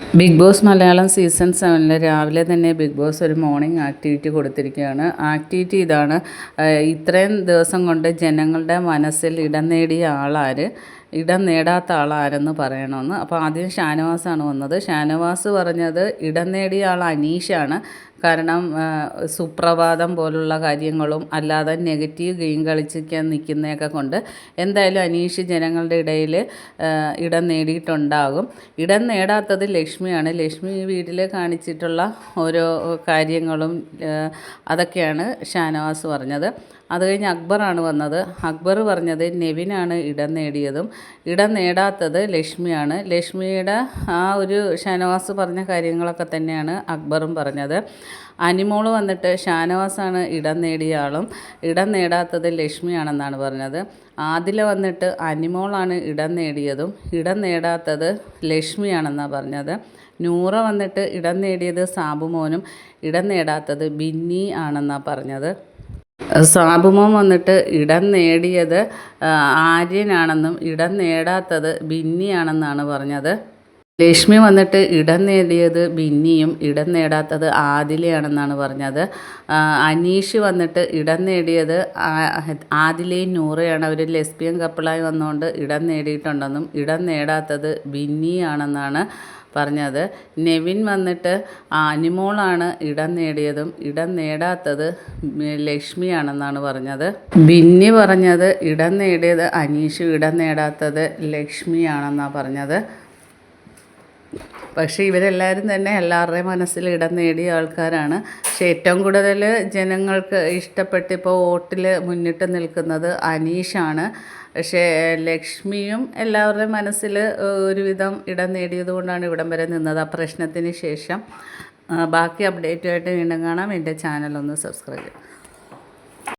Big boss Malayalam season സെവനിൽ രാവിലെ തന്നെ ബിഗ് ബോസ് ഒരു മോർണിംഗ് ആക്ടിവിറ്റി കൊടുത്തിരിക്കുകയാണ്. ആക്ടിവിറ്റി ഇതാണ്. ഇത്രയും ദിവസം കൊണ്ട് ജനങ്ങളുടെ മനസ്സിൽ ഇടം നേടിയ ആളാര് ഇടം നേടാത്ത ആളാരെന്ന് പറയണമെന്ന്. അപ്പോൾ ആദ്യം ഷാനവാസാണ് വന്നത്. ഷാനവാസ് പറഞ്ഞത് ഇടം നേടിയ ആൾ അനീഷാണ്. കാരണം സുപ്രഭാതം പോലുള്ള കാര്യങ്ങളും അല്ലാതെ നെഗറ്റീവ് ഗെയിം കളിച്ചിരിക്കാൻ നിൽക്കുന്നതൊക്കെ കൊണ്ട് എന്തായാലും അനീഷ് ജനങ്ങളുടെ ഇടയിൽ ഇടം നേടിയിട്ടുണ്ടാകും. ഇടം നേടാത്തത് ലക്ഷ്മിയാണ്. ലക്ഷ്മി വീട്ടിൽ കാണിച്ചിട്ടുള്ള ഓരോ കാര്യങ്ങളും അതൊക്കെയാണ് ഷാനവാസ് പറഞ്ഞത്. അത് കഴിഞ്ഞ് അക്ബറാണ് വന്നത്. അക്ബർ പറഞ്ഞത് നെവിനാണ് ഇടം നേടിയതും ഇടം നേടാത്തത് ലക്ഷ്മിയാണ്. ലക്ഷ്മിയുടെ ആ ഒരു ഷാനവാസ് പറഞ്ഞ കാര്യങ്ങളൊക്കെ തന്നെയാണ് അക്ബറും പറഞ്ഞത്. അനിമോൾ വന്നിട്ട് ഷാനവാസാണ് ഇടം നേടിയ ആളും ഇടം നേടാത്തത് ലക്ഷ്മിയാണെന്നാണ് പറഞ്ഞത്. ആദില വന്നിട്ട് അനിമോളാണ് ഇടം നേടിയതും ഇടം നേടാത്തത് ലക്ഷ്മിയാണെന്നാണ് പറഞ്ഞത്. നൂറ വന്നിട്ട് ഇടം നേടിയത് സാബുമോനും ഇടം നേടാത്തത് ബിന്നി ആണെന്നാണ് പറഞ്ഞത്. സാബുമോൻ വന്നിട്ട് ഇടം നേടിയത് ആര്യനാണെന്നും ഇടം നേടാത്തത് ബിന്നിയാണെന്നാണ് പറഞ്ഞത്. ലക്ഷ്മി വന്നിട്ട് ഇടം നേടിയത് ബിന്നിയും ഇടം നേടാത്തത് ആദിലയാണെന്നാണ് പറഞ്ഞത്. അനീഷ് വന്നിട്ട് ഇടം നേടിയത് ആദിലയും നൂറയാണ്. അവർ ലെസ്ബിയൻ കപ്പിളായി വന്നുകൊണ്ട് ഇടം നേടിയിട്ടുണ്ടെന്നും ഇടം നേടാത്തത് ബിന്നിയാണെന്നാണ് പറഞ്ഞത്. നെവിൻ വന്നിട്ട് അനിമോളാണ് ഇടം നേടിയതും ഇടം നേടാത്തത് ലക്ഷ്മിയാണെന്നാണ് പറഞ്ഞത്. ബിന്നി പറഞ്ഞത് ഇടം നേടിയത് അനീഷും ഇടം നേടാത്തത് ലക്ഷ്മിയാണെന്നാണ് പറഞ്ഞത്. പക്ഷേ ഇവരെല്ലാവരും തന്നെ എല്ലാവരുടെയും മനസ്സിൽ ഇടം നേടിയ ആൾക്കാരാണ്. പക്ഷേ ഏറ്റവും കൂടുതൽ ജനങ്ങൾക്ക് ഇഷ്ടപ്പെട്ട് ഇപ്പോൾ വോട്ടിൽ മുന്നിട്ട് നിൽക്കുന്നത് അനീഷാണ്. പക്ഷേ ലക്ഷ്മിയും എല്ലാവരുടെയും മനസ്സിൽ ഒരുവിധം ഇടം നേടിയത് കൊണ്ടാണ് ഇവിടം വരെ നിന്നത്. ആ പ്രശ്നത്തിന് ശേഷം ബാക്കി അപ്ഡേറ്റുമായിട്ട് വീണ്ടും കാണാം. എന്റെ ചാനൽ ഒന്ന് സബ്സ്ക്രൈബ് ചെയ്യാം.